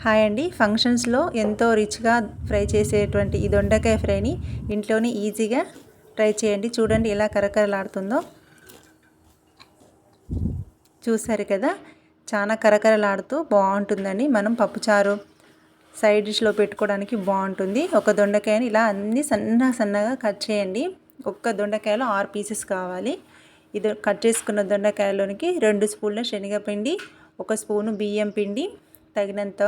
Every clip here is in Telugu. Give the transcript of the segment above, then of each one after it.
హాయ్ అండి. ఫంక్షన్స్లో ఎంతో రిచ్గా ఫ్రై చేసేటువంటి ఈ దొండకాయ ఫ్రైని ఇంట్లోనే ఈజీగా ట్రై చేయండి. చూడండి ఎలా కరకరలాడుతుందో. చూసారు కదా? చాలా కరకరలాడుతూ బాగుంటుందండి మనం పప్పుచారు సైడ్ డిష్లో పెట్టుకోవడానికి బాగుంటుంది. ఒక దొండకాయని ఇలా అన్ని సన్న సన్నగా కట్ చేయండి. ఒక్క దొండకాయలో ఆరు పీసెస్ కావాలి. ఇది కట్ చేసుకున్న దొండకాయలోనికి రెండు స్పూన్ల శనగపిండి ఒక స్పూను బియ్యం పిండి తగినంత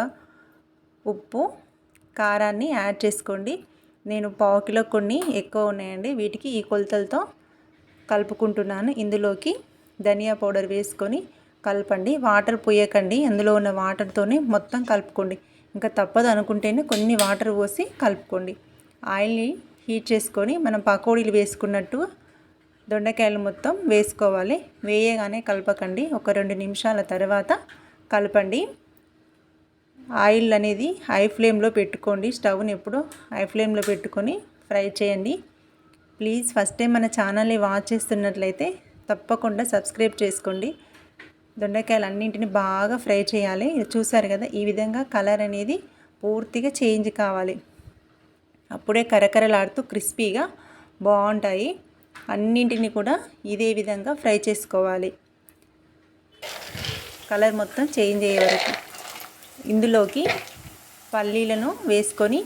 ఉప్పు కారాన్ని యాడ్ చేసుకోండి. నేను పావు కిలో కొన్ని ఎక్కువ ఉన్నాయండి. వీటికి ఈ కొలతలతో కలుపుకుంటున్నాను. ఇందులోకి ధనియా పౌడర్ వేసుకొని కలపండి. వాటర్ పోయకండి. అందులో ఉన్న వాటర్తోనే మొత్తం కలుపుకోండి. ఇంకా తప్పదు అనుకుంటేనే కొన్ని వాటర్ పోసి కలుపుకోండి. ఆయిల్ని హీట్ చేసుకొని మనం పకోడీలు వేసుకున్నట్టు దొండకాయలు మొత్తం వేసుకోవాలి. వేయగానే కలపకండి. ఒక రెండు నిమిషాల తర్వాత కలపండి. ఆయిల్ అనేది హై ఫ్లేమ్లో పెట్టుకోండి. స్టవ్ని ఎప్పుడు హై ఫ్లేమ్లో పెట్టుకొని ఫ్రై చేయండి. ప్లీజ్ ఫస్ట్ టైం మన ఛానల్ని వాచ్ చేస్తున్నట్లయితే తప్పకుండా సబ్స్క్రైబ్ చేసుకోండి. దొండకాయలు అన్నింటిని బాగా ఫ్రై చేయాలి. చూసారు కదా ఈ విధంగా కలర్ అనేది పూర్తిగా చేంజ్ కావాలి. అప్పుడే కరకరలాడుతూ క్రిస్పీగా బాగుంటాయి. అన్నింటిని కూడా ఇదే విధంగా ఫ్రై చేసుకోవాలి. కలర్ మొత్తం చేంజ్ అయ్యే వరకు. ఇందులోకి పల్లీలను వేసుకొని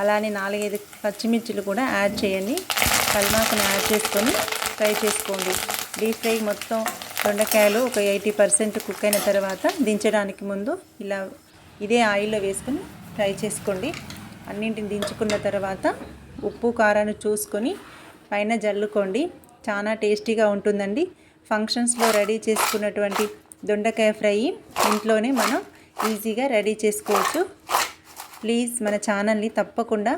అలానే నాలుగైదు పచ్చిమిర్చిలు కూడా యాడ్ చేయండి. కల్మాకును యాడ్ చేసుకొని ఫ్రై చేసుకోండి. డీప్ ఫ్రై మొత్తం దొండకాయలు ఒక ఎయిటీ పర్సెంట్ కుక్ అయిన తర్వాత దించడానికి ముందు ఇలా ఇదే ఆయిల్లో వేసుకొని ఫ్రై చేసుకోండి. అన్నింటిని దించుకున్న తర్వాత ఉప్పు కారాన్ని చూసుకొని పైన జల్లుకోండి. చాలా టేస్టీగా ఉంటుందండి. ఫంక్షన్స్లో రెడీ చేసుకున్నటువంటి దొండకాయ ఫ్రై ఇంట్లోనే మనం ఈజీగా రెడీ చేసుకోవచ్చు. ప్లీజ్ మన ఛానల్ని తప్పకుండా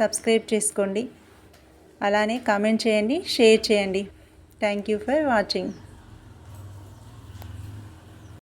సబ్స్క్రైబ్ చేసుకోండి. అలానే కామెంట్ చేయండి షేర్ చేయండి. Thank you for watching.